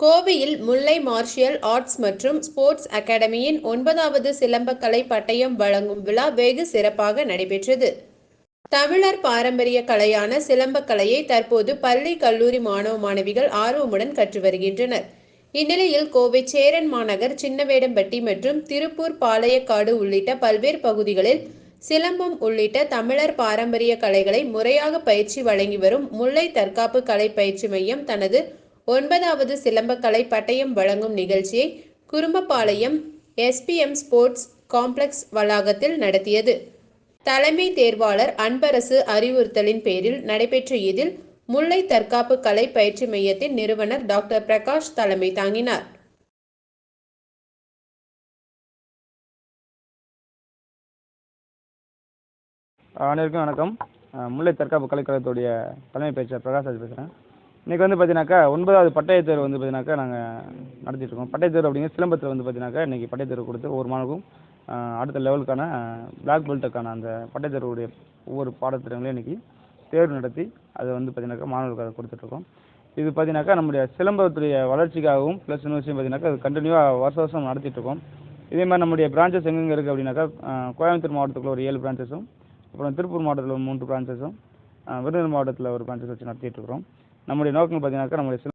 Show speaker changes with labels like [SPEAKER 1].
[SPEAKER 1] கோவையில் Mullai martial arts மற்றும் sports அகாடமியின் ஒன்பதாவது சிலம்பக்கலை பட்டயம் வழங்கும் விழா வெகு சிறப்பாக நடைபெற்றது. தமிழர் பாரம்பரிய கலையான சிலம்பக்கலையை தற்போது பள்ளி கல்லூரி மாணவ மாணவிகள் ஆர்வமுடன் கற்று வருகின்றனர். இந்நிலையில் கோவை சேரன் மாநகர் சின்னவேடம்பட்டி மற்றும் திருப்பூர் பாளையக்காடு உள்ளிட்ட பல்வேறு பகுதிகளில் சிலம்பம் உள்ளிட்ட தமிழர் பாரம்பரிய கலைகளை முறையாக பயிற்சி வழங்கி வரும் முல்லை தற்காப்பு கலை பயிற்சி மையம் தனது ஒன்பதாவது சிலம்பக்கலை பட்டயம் வழங்கும் நிகழ்ச்சியை குருமபாளையம் எஸ்பிஎம் ஸ்போர்ட்ஸ் காம்ப்ளெக்ஸ் வளாகத்தில் நடத்தியது. தலைமை தேர்வாளர் அன்பரசு அறிவுறுத்தலின் பேரில் நடைபெற்ற இதில் முல்லை தற்காப்பு கலை பயிற்சி மையத்தின் நிறுவனர் டாக்டர் பிரகாஷ் தலைமை தாங்கினார்.
[SPEAKER 2] அனைவருக்கும் வணக்கம். முல்லை தற்காப்பு கலைக்கழகத்துடைய தலைமை பேச்சர் பிரகாஷ் பேசுகிறேன் இன்றைக்கி வந்து பார்த்தீங்கன்னாக்கா ஒன்பதாவது பட்டயத் தேர்வு வந்து பார்த்தீங்கன்னாக்கா நாங்கள் நடத்திட்டுருக்கோம் இருக்கோம். பட்டயத் தேர்வு அப்படிங்கிற சிலம்பத்தில் வந்து பார்த்தீங்கன்னாக்கா இன்றைக்கி பட்டயத் தேர்வு கொடுத்து ஒவ்வொரு மாணவருக்கும் அடுத்த லெவலுக்கான பிளாக் பெல்ட்டுக்கான அந்த பட்டயத் தேர்வுடைய ஒவ்வொரு பாடத்திட்டங்களையும் இன்றைக்கி தேர்வு நடத்தி அதை வந்து பார்த்தீங்கன்னாக்கா மாணவர்களுக்கு அதை கொடுத்துட்ருக்கோம் இது பார்த்தீங்கன்னாக்கா நம்முடைய சிலம்பத்துடைய வளர்ச்சிக்காகவும் ப்ளஸ் இன்னொரு விஷயம் பார்த்தீங்கன்னாக்கா அது கண்டினியூவாக வருஷ வருஷம் நடத்திட்டு இருக்கோம். இதே மாதிரி நம்முடைய பிரான்ச்சஸ் எங்கெங்கே இருக்குது அப்படின்னாக்கா கோயம்புத்தூர் மாவட்டத்துக்குள்ள ஒரு ஏழு பிரான்ச்சஸும் அப்புறம் திருப்பூர் மாவட்டத்தில் ஒரு மூன்று பிரான்ச்சஸும் விருதுநகர் மாவட்டத்தில் ஒரு பிரான்ச்சஸ் வச்சு நடத்திட்டு இருக்கிறோம். நம்முடைய நோக்கம் பார்த்தீங்கன்னாக்கா நம்முடைய சில